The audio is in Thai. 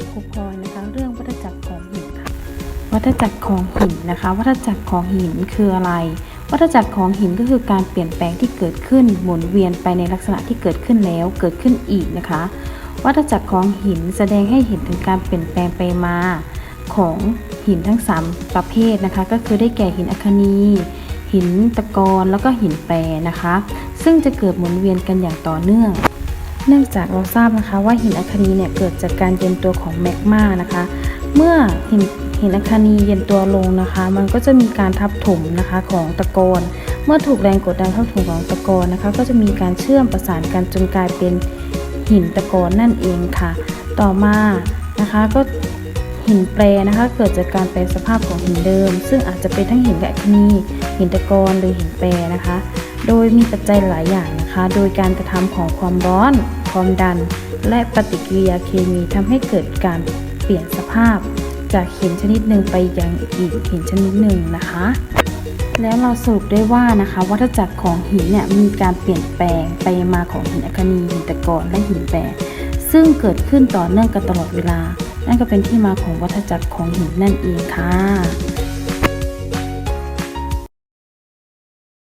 กับครูพลอยนะคะ เรื่องวัฏจักรของหินค่ะวัฏจักรของหินนะคะ วัฏจักรของหินคืออะไร วัฏจักรของหินก็คือการเปลี่ยนแปลงที่เกิดขึ้นหมุนเวียนไปในลักษณะที่เกิดขึ้นแล้วเกิดขึ้นอีกนะคะ วัฏจักรของหินแสดงให้เห็นถึงการเปลี่ยนแปลงไปมาของหินทั้ง 3 ประเภทนะคะ ก็คือได้แก่หินอัคนี หินตะกอนแล้วก็หินแปรนะคะ ซึ่งจะเกิดหมุนเวียนกันอย่างต่อเนื่อง เนื่องจากเราทราบนะคะว่าหินอัคนีเนี่ยเกิดจากการเย็นตัวของแมกมานะคะ เมื่อหินหินอัคนีเย็นตัวลงนะคะ มันก็จะมีการทับถมนะคะของตะกอนเมื่อถูกแรงกดดันทับถมของตะกอนนะคะ ก็จะมีการเชื่อมประสานกันจนกลายเป็นหินตะกอนนั่นเองค่ะ ต่อมานะคะก็หินแปรนะคะ เกิดจากการแปลสภาพของหินเดิม ซึ่งอาจจะเป็นทั้งหินอัคนีหินตะกอนหรือหินแปรนะคะ โดยมีปัจจัยหลายอย่างนะคะ โดยการกระทำของความร้อน ความดัน และปฏิกิริยาเคมีทำให้เกิดการเปลี่ยนสภาพ จากหินชนิดหนึ่งไปยังอีกหินชนิดหนึ่งนะคะ แล้วเราสรุปได้ว่านะคะวัฏจักรของหินเนี่ยมีการเปลี่ยนแปลงไปมาของหินอัคนีหินตะกอนและหินแปรซึ่งเกิดขึ้นต่อเนื่องกันตลอดเวลา นั่นก็เป็นที่มาของวัฏจักรของหินนั่นเองค่ะ